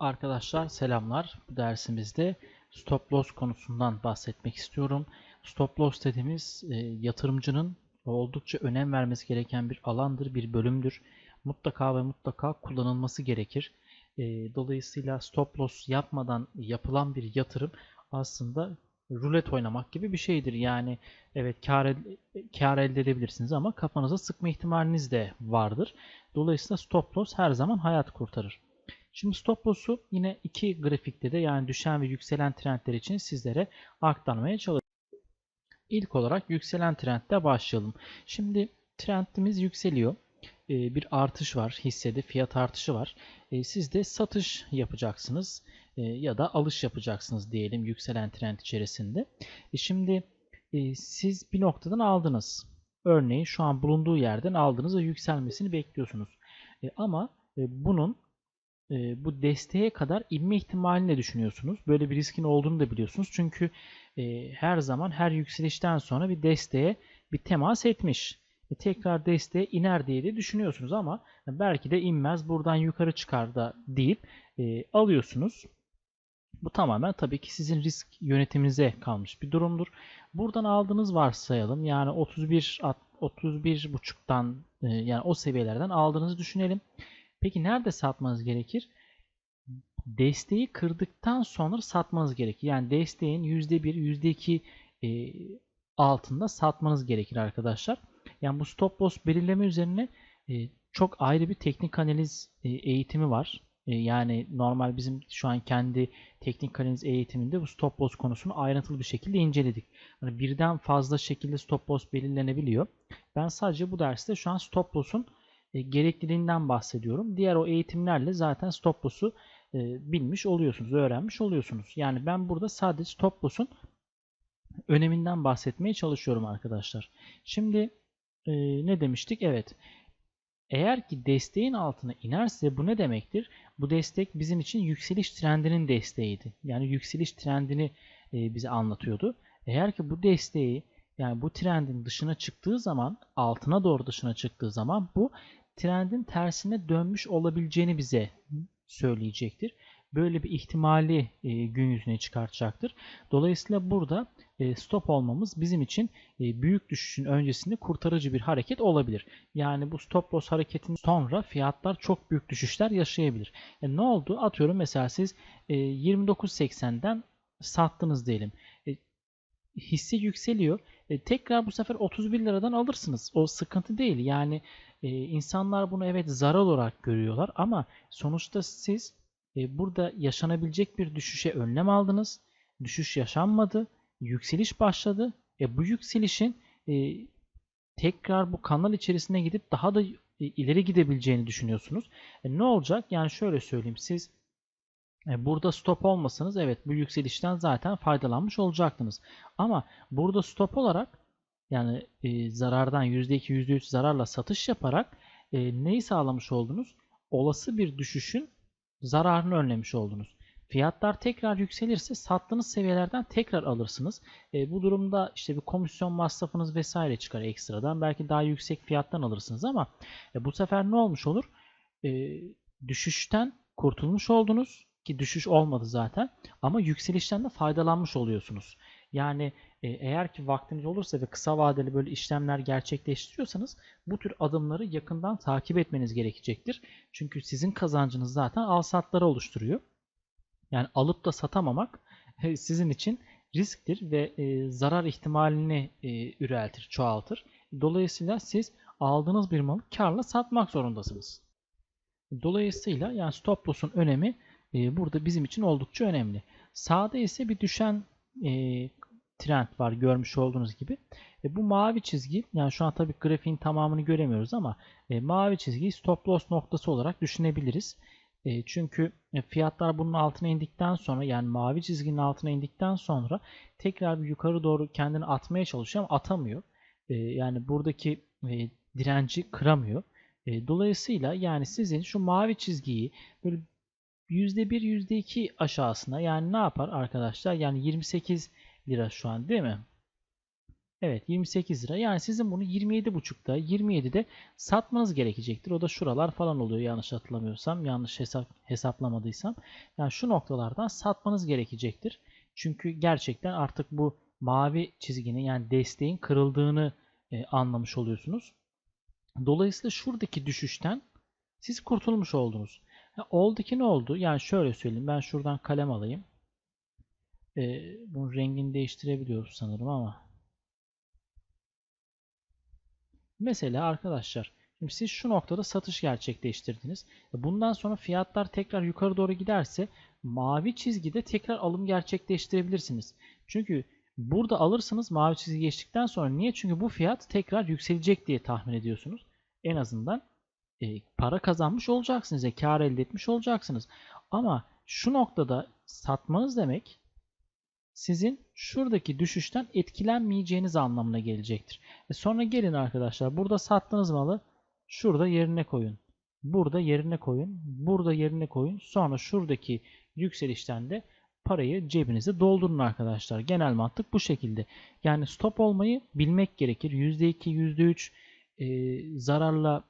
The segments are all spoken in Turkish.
Arkadaşlar selamlar. Bu dersimizde stop loss konusundan bahsetmek istiyorum. Stop loss dediğimiz e, yatırımcının oldukça önem vermesi gereken bir alandır, bir bölümdür. Mutlaka ve mutlaka kullanılması gerekir. E, dolayısıyla stop loss yapmadan yapılan bir yatırım aslında rulet oynamak gibi bir şeydir. Yani evet kar, kar elde edebilirsiniz ama kafanıza sıkma ihtimaliniz de vardır. Dolayısıyla stop loss her zaman hayat kurtarır. Şimdi stop loss'u yine iki grafikte de yani düşen ve yükselen trendler için sizlere aktarmaya çalışacağım. İlk olarak yükselen trendde başlayalım. Şimdi trendimiz yükseliyor. Ee, bir artış var hissede fiyat artışı var. Ee, Siz de satış yapacaksınız e, ya da alış yapacaksınız diyelim yükselen trend içerisinde. E, Şimdi e, siz bir noktadan aldınız. Örneğin şu an bulunduğu yerden aldınız ve yükselmesini bekliyorsunuz. E, Ama bunun e, bu desteğe kadar inme ihtimalini de düşünüyorsunuz. Böyle bir riskin olduğunu da biliyorsunuz. Çünkü e, her zaman her yükselişten sonra bir desteğe bir temas etmiş. E, tekrar desteğe iner diye de düşünüyorsunuz ama belki de inmez buradan yukarı çıkar da deyip e, alıyorsunuz. Bu tamamen tabii ki sizin risk yönetiminize kalmış bir durumdur. Buradan aldığınız varsayalım. Yani 31 at- 31 buçuktan e, yani o seviyelerden aldığınızı düşünelim. Peki nerede satmanız gerekir? Desteği kırdıktan sonra satmanız gerekir. Yani desteğin %1, %2 e, altında satmanız gerekir arkadaşlar. Yani bu stop loss belirleme üzerine e, çok ayrı bir teknik analiz e, eğitimi var. E, yani normal bizim şu an kendi teknik analiz eğitiminde bu stop loss konusunu ayrıntılı bir şekilde inceledik. Hani birden fazla şekilde stop loss belirlenebiliyor. Ben sadece bu derste şu an stop loss'un e, gerekliliğinden bahsediyorum. Diğer o eğitimlerle zaten stop loss'u e, bilmiş oluyorsunuz, öğrenmiş oluyorsunuz. Yani ben burada sadece stop loss'un öneminden bahsetmeye çalışıyorum arkadaşlar. Şimdi e, ne demiştik? Evet. Eğer ki desteğin altına inerse bu ne demektir? Bu destek bizim için yükseliş trendinin desteğiydi. Yani yükseliş trendini e, bize anlatıyordu. Eğer ki bu desteği yani bu trendin dışına çıktığı zaman, altına doğru dışına çıktığı zaman bu trendin tersine dönmüş olabileceğini bize söyleyecektir. Böyle bir ihtimali e, gün yüzüne çıkartacaktır. Dolayısıyla burada e, stop olmamız bizim için e, büyük düşüşün öncesinde kurtarıcı bir hareket olabilir. Yani bu stop loss hareketinden sonra fiyatlar çok büyük düşüşler yaşayabilir. E, ne oldu? Atıyorum mesela siz e, 29.80'den sattınız diyelim. Hisse yükseliyor. E, tekrar bu sefer 31 liradan alırsınız. O sıkıntı değil. Yani e, insanlar bunu evet zarar olarak görüyorlar ama sonuçta siz e, burada yaşanabilecek bir düşüşe önlem aldınız. Düşüş yaşanmadı. Yükseliş başladı. E, bu yükselişin e, tekrar bu kanal içerisine gidip daha da e, ileri gidebileceğini düşünüyorsunuz. E, ne olacak? Yani şöyle söyleyeyim. Siz Burada stop olmasanız evet bu yükselişten zaten faydalanmış olacaktınız. Ama burada stop olarak yani e, zarardan %2 %3 zararla satış yaparak e, neyi sağlamış oldunuz? Olası bir düşüşün zararını önlemiş oldunuz. Fiyatlar tekrar yükselirse sattığınız seviyelerden tekrar alırsınız. E, bu durumda işte bir komisyon masrafınız vesaire çıkar ekstradan. Belki daha yüksek fiyattan alırsınız ama e, bu sefer ne olmuş olur? E, düşüşten kurtulmuş oldunuz ki düşüş olmadı zaten ama yükselişten de faydalanmış oluyorsunuz. Yani e, eğer ki vaktiniz olursa ve kısa vadeli böyle işlemler gerçekleştiriyorsanız bu tür adımları yakından takip etmeniz gerekecektir. Çünkü sizin kazancınız zaten al satları oluşturuyor. Yani alıp da satamamak e, sizin için risktir ve e, zarar ihtimalini e, üreltir, çoğaltır. Dolayısıyla siz aldığınız bir malı karla satmak zorundasınız. Dolayısıyla yani stop loss'un önemi e, burada bizim için oldukça önemli. Sağda ise bir düşen e, trend var görmüş olduğunuz gibi. E, bu mavi çizgi yani şu an tabii grafiğin tamamını göremiyoruz ama e, mavi çizgiyi stop loss noktası olarak düşünebiliriz. Çünkü fiyatlar bunun altına indikten sonra yani mavi çizginin altına indikten sonra tekrar bir yukarı doğru kendini atmaya çalışıyor ama atamıyor. Yani buradaki direnci kıramıyor. Dolayısıyla yani sizin şu mavi çizgiyi böyle %1 %2 aşağısına yani ne yapar arkadaşlar? Yani 28 lira şu an değil mi? Evet 28 lira. Yani sizin bunu 27.5'da 27'de satmanız gerekecektir. O da şuralar falan oluyor yanlış hatırlamıyorsam. Yanlış hesap hesaplamadıysam. Yani şu noktalardan satmanız gerekecektir. Çünkü gerçekten artık bu mavi çizginin yani desteğin kırıldığını e, anlamış oluyorsunuz. Dolayısıyla şuradaki düşüşten siz kurtulmuş oldunuz. Ha, oldu ki ne oldu? Yani şöyle söyleyeyim. Ben şuradan kalem alayım. E, bunun rengini değiştirebiliyoruz sanırım ama Mesela arkadaşlar şimdi siz şu noktada satış gerçekleştirdiniz. Bundan sonra fiyatlar tekrar yukarı doğru giderse mavi çizgide tekrar alım gerçekleştirebilirsiniz. Çünkü burada alırsınız mavi çizgi geçtikten sonra. Niye? Çünkü bu fiyat tekrar yükselecek diye tahmin ediyorsunuz. En azından e, para kazanmış olacaksınız. E, kar elde etmiş olacaksınız. Ama şu noktada satmanız demek sizin şuradaki düşüşten etkilenmeyeceğiniz anlamına gelecektir. E sonra gelin arkadaşlar burada sattığınız malı şurada yerine koyun. Burada yerine koyun. Burada yerine koyun. Sonra şuradaki yükselişten de parayı cebinize doldurun arkadaşlar. Genel mantık bu şekilde. Yani stop olmayı bilmek gerekir. %2, %3 e, zararla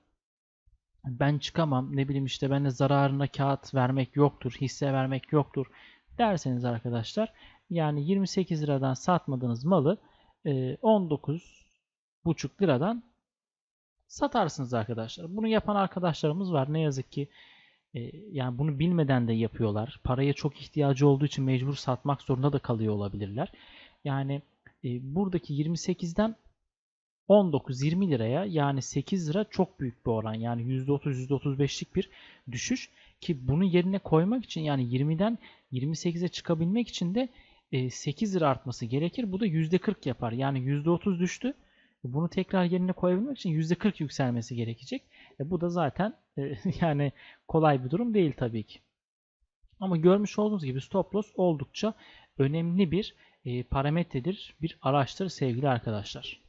ben çıkamam. Ne bileyim işte ben de zararına kağıt vermek yoktur. Hisse vermek yoktur derseniz arkadaşlar yani 28 liradan satmadığınız malı 19,5 e, liradan satarsınız arkadaşlar. Bunu yapan arkadaşlarımız var. Ne yazık ki e, yani bunu bilmeden de yapıyorlar. Paraya çok ihtiyacı olduğu için mecbur satmak zorunda da kalıyor olabilirler. Yani e, buradaki 28'den 19-20 liraya yani 8 lira çok büyük bir oran. Yani %30-%35'lik bir düşüş. Ki bunu yerine koymak için yani 20'den 28'e çıkabilmek için de 8 lira artması gerekir. Bu da %40 yapar. Yani %30 düştü. Bunu tekrar yerine koyabilmek için %40 yükselmesi gerekecek. E bu da zaten e, yani kolay bir durum değil tabii ki. Ama görmüş olduğunuz gibi stop loss oldukça önemli bir e, parametredir, bir araçtır sevgili arkadaşlar.